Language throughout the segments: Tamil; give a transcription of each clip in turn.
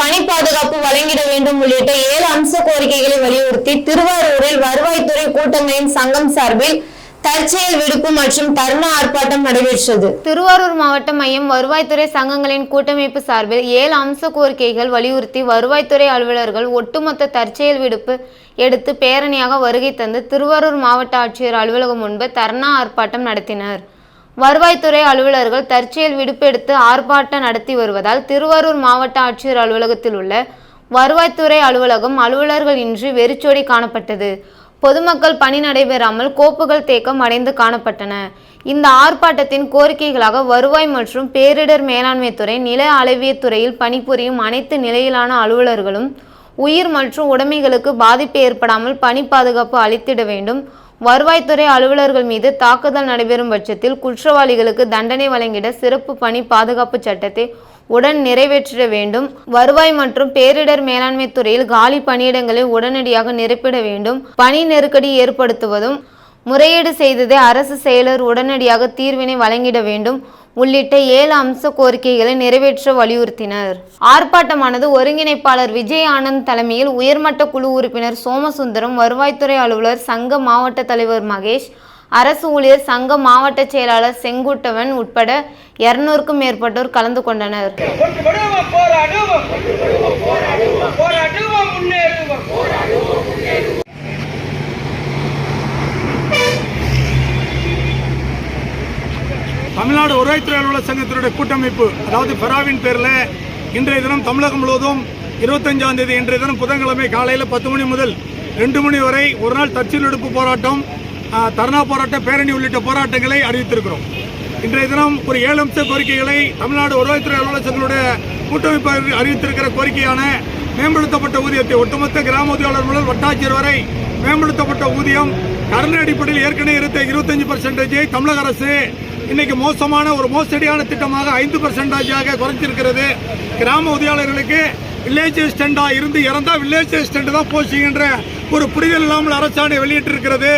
பணி பாதுகாப்பு வழங்கிட வேண்டும் உள்ளிட்ட ஏழு அம்ச கோரிக்கைகளை வலியுறுத்தி திருவாரூரில் வருவாய்த்துறை கூட்டங்களின் சங்கம் சார்பில் தற்செயல் விடுப்பு மற்றும் தர்ணா ஆர்ப்பாட்டம் நடைபெற்றது. திருவாரூர் மாவட்ட மையம் வருவாய்த்துறை சங்கங்களின் கூட்டமைப்பு சார்பில் ஏழு அம்ச கோரிக்கைகள் வலியுறுத்தி வருவாய்த்துறை அலுவலர்கள் ஒட்டுமொத்த தற்செயல் விடுப்பு எடுத்து பேரணியாக வருகை தந்து திருவாரூர் மாவட்ட ஆட்சியர் அலுவலகம் முன்பு தர்ணா ஆர்ப்பாட்டம் நடத்தினர். வருவாய்த்துறை அலுவலர்கள் தற்செயல் விடுப்பெடுத்து ஆர்ப்பாட்டம் நடத்தி வருவதால் திருவாரூர் மாவட்ட ஆட்சியர் அலுவலகத்தில் உள்ள வருவாய்த்துறை அலுவலகம் அலுவலர்கள் இன்றி வெறிச்சோடி காணப்பட்டது. பொதுமக்கள் பணி நடைபெறாமல் கோப்புகள் தேக்கம் அடைந்து காணப்பட்டன. இந்த ஆர்ப்பாட்டத்தின் கோரிக்கைகளாக வருவாய் மற்றும் பேரிடர் மேலாண்மை துறை நில அளவியத் துறையில் பணிபுரியும் அனைத்து நிலையிலான அலுவலர்களும் உயிர் மற்றும் உடைமைகளுக்கு பாதிப்பு ஏற்படாமல் பணி பாதுகாப்பு அளித்திட வேண்டும். வருவாய்த்துறை அலுவலர்கள் மீது தாக்குதல் நடைபெறும் பட்சத்தில் குற்றவாளிகளுக்கு தண்டனை வழங்கிட சிறப்பு பணி பாதுகாப்பு சட்டத்தை உடன் நிறைவேற்றிட வேண்டும். வருவாய் மற்றும் பேரிடர் மேலாண்மை துறையில் காலி பணியிடங்களை உடனடியாக நிரப்பிட வேண்டும். பணி நெருக்கடி ஏற்படுத்துவதும் முறையீடு செய்ததை அரசு செயலர் உடனடியாக தீர்வினை வழங்கிட வேண்டும். உள்ளிட்ட ஏழு அம்ச கோரிக்கைகளை நிறைவேற்ற வலியுறுத்தினர். ஆர்ப்பாட்டமானது ஒருங்கிணைப்பாளர் விஜய் ஆனந்த் தலைமையில் உயர்மட்ட குழு உறுப்பினர் சோமசுந்தரம் வருவாய்த்துறை அலுவலர் சங்க மாவட்ட தலைவர் மகேஷ் அரசு ஊழியர் சங்க மாவட்ட செயலாளர் செங்குட்டவன் உட்பட இருநூறுக்கும் மேற்பட்டோர் கலந்து கொண்டனர். தமிழ்நாடு வருவாய்த்துறை அலுவலர் சங்கத்தினுடைய கூட்டமைப்பு அதாவது பெராவின் பேரில் இன்றைய தினம் தமிழகம் முழுவதும் இருபத்தஞ்சாம் தேதி இன்றைய தினம் புதன்கிழமை காலையில் பத்து மணி முதல் ரெண்டு மணி வரை ஒரு நாள் தச்சில் எடுப்பு போராட்டம் தர்ணா போராட்டம் பேரணி உள்ளிட்ட போராட்டங்களை அறிவித்திருக்கிறோம். இன்றைய தினம் ஒரு ஏழு அம்ச கோரிக்கைகளை தமிழ்நாடு வருவாய்த்துறை அலுவலர் சங்களுடைய கூட்டமைப்பு அறிவித்திருக்கிற கோரிக்கையான மேம்படுத்தப்பட்ட ஊதியத்தை ஒட்டுமொத்த கிராம உதவியாளர் முதல் வட்டாட்சியர் வரை மேம்படுத்தப்பட்ட ஊதியம் கருணை அடிப்படையில் ஏற்கனவே இருந்த இருபத்தஞ்சு பர்சன்டேஜை தமிழக அரசு இன்னைக்கு மோசமான ஒரு மோசடியான திட்டமாக ஐந்து பர்சன்டாஜாக குறைஞ்சிருக்கிறது. கிராம உதவியாளர்களுக்கு வில்லேஜ் அசிஸ்டண்டா இருந்து இறந்தால் வில்லேஜ் அசிஸ்டன்ட் தான் போஸ்டிங்கிற ஒரு புரிதல் இல்லாமல் அரசாணை வெளியிட்டிருக்கிறது.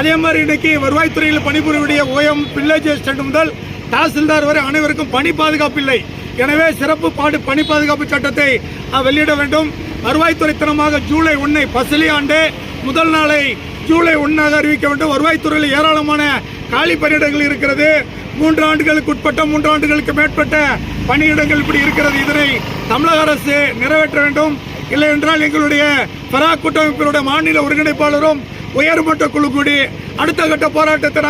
அதே மாதிரி இன்னைக்கு வருவாய்த்துறையில் பணிபுரியக்கூடிய ஓஎம் வில்லேஜ் அசிஸ்டன்ட் முதல் தாசில்தார் வரை அனைவருக்கும் பணி பாதுகாப்பு இல்லை. எனவே சிறப்பு பாடு பணி பாதுகாப்பு சட்டத்தை வெளியிட வேண்டும். வருவாய்த்துறை தினமாக ஜூலை ஒன்றை பசலி ஆண்டு முதல் நாளை ஜூலை ஒன்றாக அறிவிக்க வேண்டும். வருவாய்த்துறையில் ஏராளமான காலி பணியிடங்கள் இருக்கிறது. மூன்று ஆண்டுகளுக்கு உட்பட்ட மூன்று ஆண்டுகளுக்கு மேற்பட்ட பணியிடங்கள் இப்படி இருக்கிறது. இதனை தமிழக அரசு நிறைவேற்ற வேண்டும். இல்லை என்றால் எங்களுடைய பராக் கூட்டமைப்பினுடைய மாநில ஒருங்கிணைப்பாளரும் உயர்மட்ட குழு கூடி அடுத்த கட்ட போராட்டத்தை